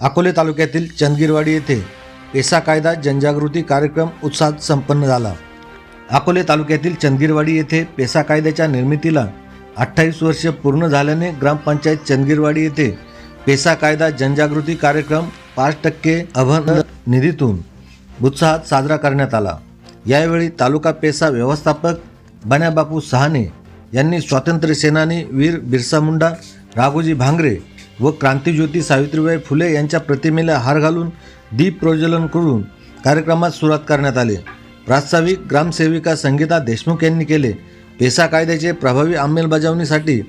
अकोले तालुक्यातील चंदगिरवाडी येथे पेसा कायदा जनजागृती कार्यक्रम उत्साहात संपन्न झाला. अकोले तालुक्यातील चंदगिरवाडी येथे पेसा कायद्याच्या निर्मितीला अठ्ठावीस वर्ष पूर्ण झाल्याने ग्रामपंचायत चंदगिरवाडी येथे पेसा कायदा जनजागृती कार्यक्रम पाच टक्के अभन निधीतून उत्साहात साजरा करण्यात आला. यावेळी तालुका पेसा व्यवस्थापक बन्याबापू सहाने यांनी स्वातंत्र्य सेनानी वीर बिरसा मुंडा राघोजी भांगरे व क्रांतिज्योती सावित्रीबाई फुले यांच्या प्रतिमेला हार घालून दीप प्रज्वलन करून कार्यक्रमात सुरुवात करण्यात आली. प्रास्ताविक ग्रामसेविका संगीता देशमुख यांनी केले. पेसा कायद्याचे प्रभावी अंमलबजावणीसाठी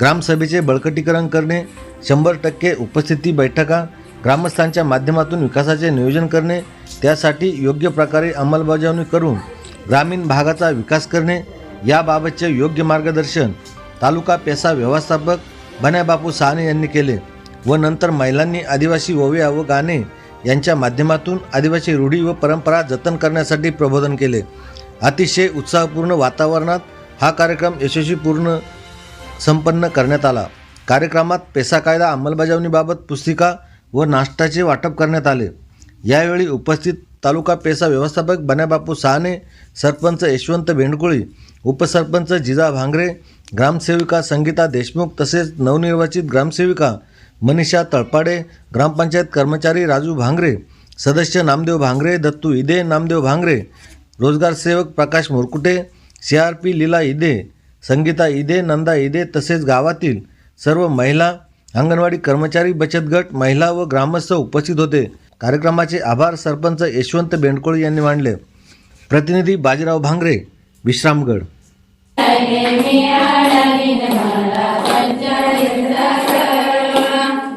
ग्रामसभेचे बळकटीकरण करणे शंभर टक्के उपस्थिती बैठका ग्रामस्थांच्या माध्यमातून विकासाचे नियोजन करणे त्यासाठी योग्य प्रकारे अंमलबजावणी करून ग्रामीण भागाचा विकास करणे याबाबतचे योग्य मार्गदर्शन तालुका पेसा व्यवस्थापक बन्याबापू सहाने यांनी केले व नंतर महिलांनी आदिवासी ओव्या व गाणे यांच्या माध्यमातून आदिवासी रूढी व परंपरा जतन करण्यासाठी प्रबोधन केले. अतिशय उत्साहपूर्ण वातावरणात हा कार्यक्रम यशस्वीपूर्ण संपन्न करण्यात आला. कार्यक्रमात पेसा कायदा अंमलबजावणीबाबत पुस्तिका व नाश्ताचे वाटप करण्यात आले. यावेळी उपस्थित तालुका पेसा व्यवस्थापक बन्याबापू सहाने सरपंच यशवंत भेंडकुळी उपसरपंच जिजा भांगरे ग्रामसेविका संगीता देशमुख तसेच नवनिर्वाचित ग्रामसेविका मनीषा तळपाडे ग्रामपंचायत कर्मचारी राजू भांगरे सदस्य नामदेव भांगरे दत्तू इदे नामदेव भांगरे रोजगार सेवक Prakash Morkute C R P Leela Ide Sangita Ide Nanda Ide तसेच गावातील सर्व महिला अंगणवाडी कर्मचारी बचत गट महिला व ग्रामस्थ उपस्थित होते. कार्यक्रमाचे आभार सरपंच यशवंत बेंडकोळी यांनी मांडले. प्रतिनिधी बाजीराव भांगरे विश्रामगड.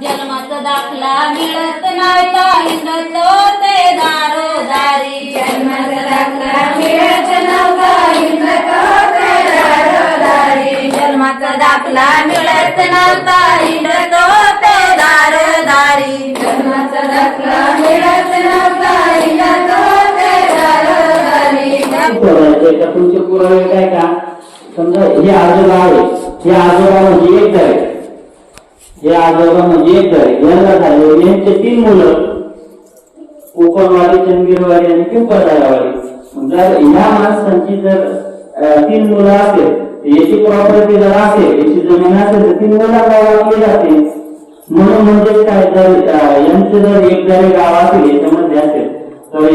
जन्माचा दाखला मिळत नव्हता हिंडतो ते दारोदारी जन्माचा दाखला मिळत नव्हता इंद्रतो ते दारोदारी जन्माचा दाखला मिळत नव्हता हिंडतो ते दारोदारी जन्माचा दाखला मिळत नव्हता इंद्रतो ते दारोदारी पुरावे काय समजा हे आजोबा आहे हे आजोबा म्हणजे एक आहे हे आजोबा म्हणजे एक आहे यांना झाले. यांचे तीन मुलं कोकणवाडी चंदगीरवाडी आणि पिंपळदारवाडी जर ह्या माणसांची जर तीन मुलं असेल याची प्रॉपर्टी जर असेल याची जमीन असेल तर तीन मुलं गावातली जाते म्हणून म्हणजे काय? जर यांचं जर एक जरी गाव असेल याच्यामध्ये असेल तर